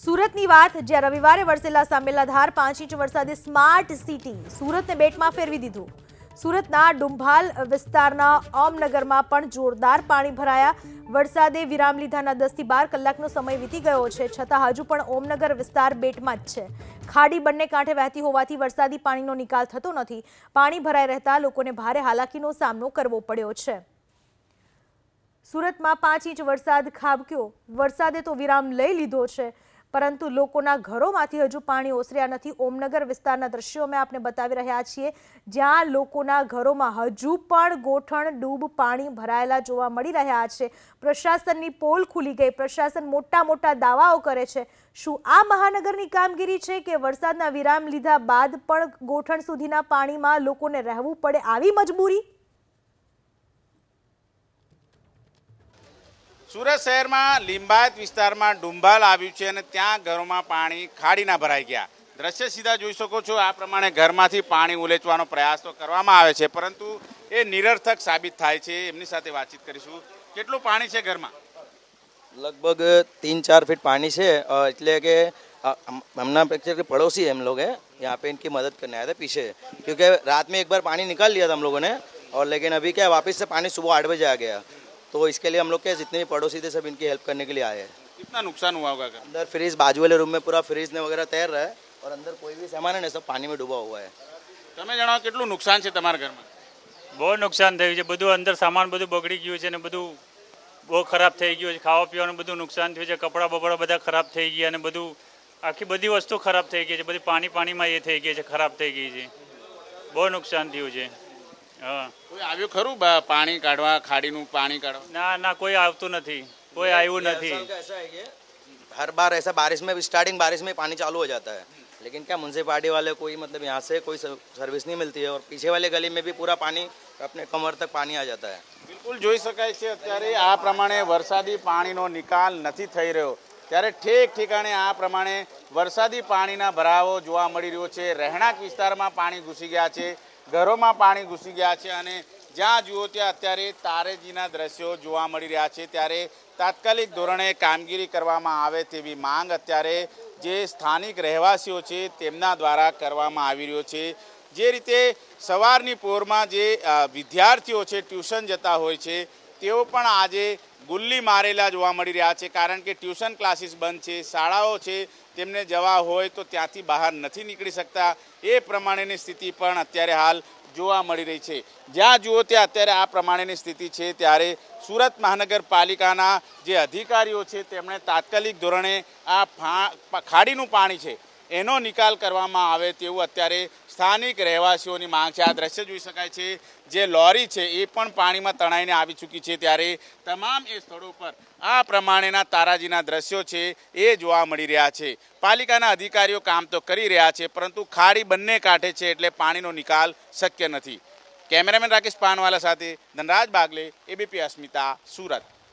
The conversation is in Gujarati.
સુરતની વાત, જ્યાં રવિવારે વરસેલા સાંભેલાધાર પાંચ ઇંચ વરસાદે સ્માર્ટ સિટી સુરતને બેટમાં ફેરવી દીધું. સુરતના ડુંભાલ વિસ્તારના ઓમનગરમાં પણ જોરદાર પાણી ભરાયા. વરસાદે વિરામ લીધાના દસથી બાર કલાકનો સમય વીતી ગયો છે, છતાં હજુ પણ ઓમનગર વિસ્તાર બેટમાં જ છે. ખાડી બંને કાંઠે વહેતી હોવાથી વરસાદી પાણીનો નિકાલ થતો નથી. પાણી ભરાઈ રહેતા લોકોને ભારે હાલાકીનો સામનો કરવો પડ્યો છે. સુરતમાં પાંચ ઇંચ વરસાદ ખાબક્યો. વરસાદે તો વિરામ લઈ લીધો છે. પરંતુ લોકોના ઘરોમાંથી હજુ પાણી ઓસર્યા નથી. ઓમનગર વિસ્તારના દ્રશ્યો અમે આપને બતાવી રહ્યા છીએ. જ્યાં લોકોના ઘરોમાં હજુ પણ ગોઠણ, ડૂબ, પાણી ભરાયેલા જોવા મળી રહ્યા છે. પ્રશાસનની પોલ ખુલી ગઈ. પ્રશાસન મોટા મોટા દાવાઓ કરે છે. શું આ મહાનગરની કામગીરી છે કે વરસાદના વિરામ લીધા બાદ પણ ગોઠણ સુધીના પાણીમાં લોકોને રહેવું પડે આવી મજબૂરી? સુરત શહેરમાં લિંબાયત વિસ્તારમાં ડુંભાલ આવ્યું છે અને ત્યાં ઘરોમાં પાણી ખાડીના ભરાઈ ગયા દ્રશ્ય સીધા જોઈ શકો છો આ પ્રમાણે ઘરમાંથી પાણી ઉલેચવાનો પ્રયાસ તો કરવામાં આવે છે પરંતુ એ નિરર્થક સાબિત થાય છે એમની સાથે વાતચીત કરીશું કેટલું પાણી છે ઘરમાં लगभग तीन चार फीट पानी से अ, એટલે કે अ, हम- हमना पिक्चर के पड़ोसी है हम लोग हैं यहाँ पे इनकी मदद करने आए थे पीछे क्योंकि रात में एक बार पानी निकाल लिया था हम लोगों ने और लेकिन अभी क्या है, वापस से पानी सुबह आठ बजे आ गया तो इसके लिए हम लोग क्या जितने भी पड़ोसी थे सब इनकी हेल्प करने के लिए आए हैं कितना नुकसान हुआ होगा घर अंदर फ्रिज बाजू वाले रूम में पूरा फ्रिज ने वगैरह तैर रहा है और अंदर कोई भी सामान है ना सब पानी में डूबा हुआ है તમે જણાવો કેટલું નુકસાન છે તમારા ઘરમાં બહુ નુકસાન થયું છે બધું અંદર સામાન બધું બગડી ગયું છે ને બધું બહુ ખરાબ થઈ ગયું છે ખાવા પીવાનું બધું નુકસાન થયું છે કપડાં બપડા બધા ખરાબ થઈ ગયા અને બધું આખી બધી વસ્તુ ખરાબ થઈ ગઈ છે બધી પાણી પાણીમાં એ થઈ ગઈ છે ખરાબ થઈ ગઈ છે બહુ નુકસાન થયું છે હા કોઈ આવ્યું ખરું બ- પાણી કાઢવા ખાડીનું પાણી કાઢવા ના ના કોઈ આવતું નથી કોઈ આવ્યું हर નથી साल का ऐसा है कि हर बार ऐसा बारिश में स्टार्टिंग बारिश में पानी चालू हो जाता है लेकिन क्या म्यूनसिपालिटी वाले कोई मतलब यहाँ से कोई सर्विस नहीं मिलती है और पीछे वाले गली में भी पूरा पानी अपने कमर तक पानी आ जाता है બિલકુલ જોઈ શકાય છે અત્યારે આ પ્રમાણે વરસાદી પાણીનો નિકાલ નથી થઈ રહ્યો ત્યારે ઠેક ઠેકાણે આ પ્રમાણે વરસાદી પાણીના ભરાવો જોવા મળી રહ્યો છે રહેણાંક વિસ્તારમાં પાણી ઘૂસી ગયા છે ઘરોમાં પાણી ઘૂસી ગયા છે અને જ્યાં જુઓ ત્યાં અત્યારે તારેજીના દ્રશ્યો જોવા મળી રહ્યા છે. ત્યારે તાત્કાલિક ધોરણે કામગીરી કરવામાં આવે તેવી માંગ અત્યારે જે સ્થાનિક રહેવાસીઓ છે તેમના દ્વારા કરવામાં આવી રહ્યો છે. જે રીતે સવારની પોરમાં જે વિદ્યાર્થીઓ છે, ટ્યુશન જતા હોય છે તેઓ પણ આજે ગુલ્લી મારેલા જોવા મળી રહ્યા છે, કારણ કે ટ્યુશન ક્લાસીસ બંધ છે, શાળાઓ છે, તેમને જવા હોય તો ત્યાંથી બહાર નથી નીકળી શકતા. એ પ્રમાણેની સ્થિતિ પણ અત્યારે હાલ જોવા મળી રહી છે. જ્યાં જુઓ ત્યાં અત્યારે આ પ્રમાણેની સ્થિતિ છે, ત્યારે સુરત મહાનગરપાલિકાના જે અધિકારીઓ છે, તેમણે તાત્કાલિક ધોરણે આ ફા- ખાડીનું પાણી છે એનો નિકાલ કરવામાં આવે તેવું અત્યારે સ્થાનિક રહેવાસીઓની માંગ છે. આ દ્રશ્ય જોઈ શકાય છે જે લોરી છે એ પણ પાણીમાં તણાઈને આવી ચૂકી છે. ત્યારે તમામ એ સ્થળો પર આ પ્રમાણેના તારાજીના દ્રશ્યો છે એ જોવા મળી રહ્યા છે. પાલિકાના અધિકારીઓ કામ તો કરી રહ્યા છે, પરંતુ ખાડી બંને કાંઠે છે એટલે પાણીનો નિકાલ શક્ય નથી. કેમેરામેન રાકેશ પાનવાલા સાથે ધનરાજ બાગલે, એબીપી અસ્મિતા, સુરત.